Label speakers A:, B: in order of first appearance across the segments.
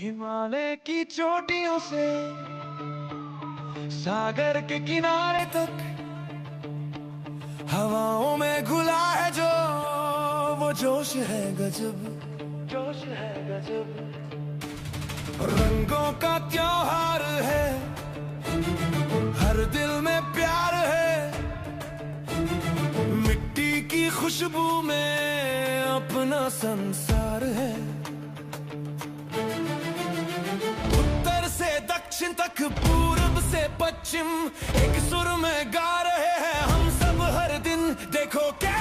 A: हिमालय की चोटियों से, सागर के किनारे तक हवाओं में घुला है जो, वो जोश है गजब। जोश है गजब। रंगों का त्योहार है, हर दिल में प्यार है। मिट्टी की खुशबू में अपना संसार है। दक्षिण तक पूर्व से पश्चिम एक सुर में गा रहे हैं हम सब हर दिन देखो कैसे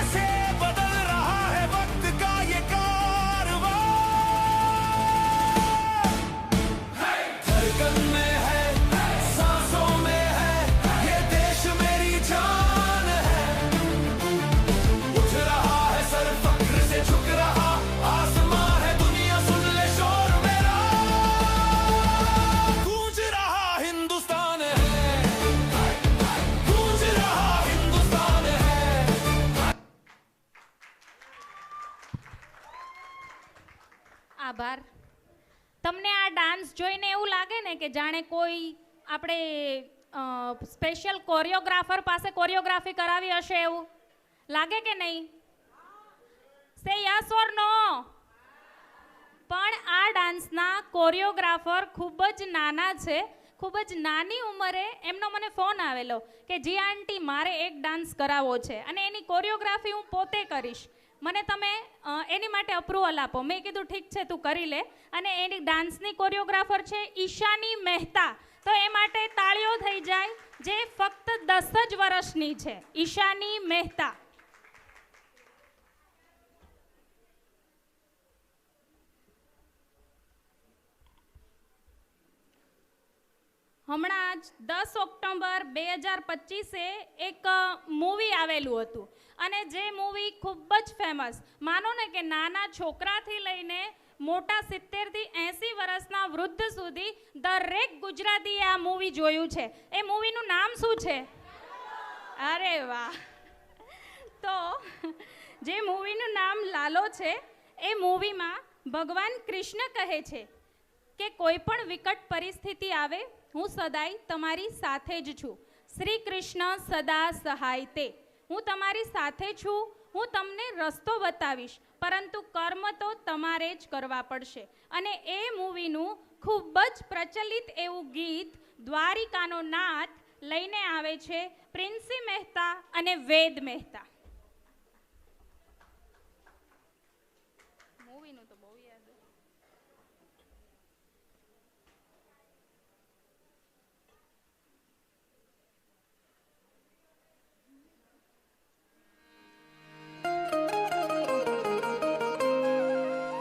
B: આભાર. તમને આ ડાન્સ જોઈને એવું લાગે ને કે જાણે કોઈ આપણે સ્પેશિયલ કોરિયોગ્રાફર પાસે કોરિયોગ્રાફી કરાવી હશે એવું? લાગે કે નહીં? સે યસ ઓર નો પણ આ ડાન્સના કોરિયોગ્રાફર ખૂબ જ નાના છે, ખૂબ જ નાની ઉંમરે એમનો મને ફોન આવેલો કે, જી આંટી, મારે એક ડાન્સ કરાવવો છે અને એની કોરિયોગ્રાફી હું પોતે કરીશ. મને તમે એની માટે અપ્રુવલ આપો. મેં કીધું, ઠીક છે, તું કરી લે. અને એની ડાન્સની કોરિયોગ્રાફર છે ઈશાની મહેતા. તો એ માટે તાળીઓ થઈ જાય, જે ફક્ત દસ જ વર્ષની છે. ઈશાની મહેતા. હમણાં જ દસ ઓક્ટોબર બે હજાર પચીસે એક મૂવી આવેલું હતું. અને જે મૂવી ખૂબ જ ફેમસ માનો ને કે નાના છોકરાથી લઈને મોટા સિત્તેરથી એંસી વર્ષના વૃદ્ધ સુધી દરેક ગુજરાતીએ આ મૂવી જોયું છે. એ મૂવીનું નામ શું છે? અરે વાહ. તો જે મૂવીનું નામ લાલો છે, એ મૂવીમાં ભગવાન કૃષ્ણ કહે છે કે કોઈ પણ વિકટ પરિસ્થિતિ આવે હું સદાય તમારી સાથે જ છું. શ્રી કૃષ્ણ સદા સહાય તે હું તમારી સાથે છું, હું તમને રસ્તો બતાવીશ, પરંતુ કર્મ તો તમારે જ કરવા પડશે. અને એ મૂવીનું ખૂબ જ પ્રચલિત એવું ગીત દ્વારિકાનો નાથ લઈને આવે છે પ્રિન્સી મહેતા અને વેદ મહેતા.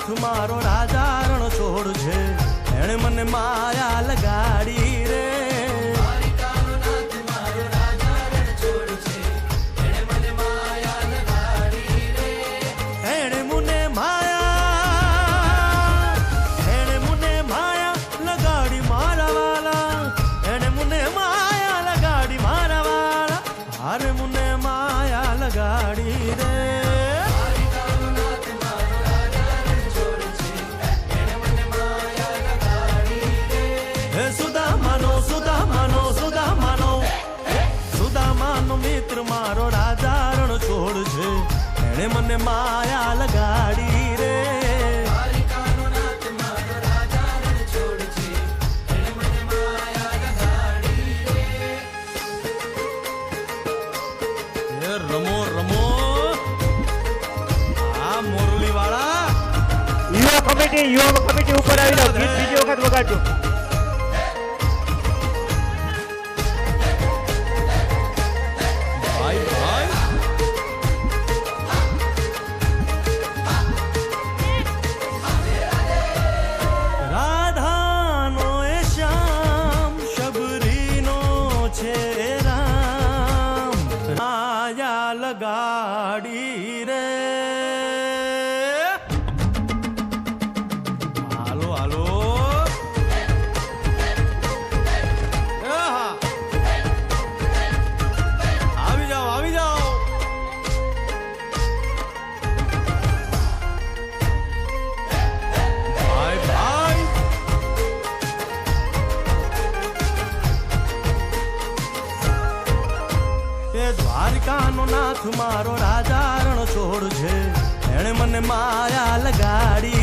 C: નાથ મારો રાજા રણ છોડ છે. એણે મને માયા લગાડી રે. એણે મુને માયા, એણે મુને માયા લગાડી મારા એણે મુને માયા લગાડી મારા હારે મુને એણે મને માયા લગાડી રે. રમો રમો. આ મોરલી વાળા
D: યુવા કમિટી યુવા કમિટી ઉપર આવી જાઓ ગીત બીજી વખત વગાડજો.
C: માયા મારો રાજા રણ છોડ છે. એણે મને માયા લગાડી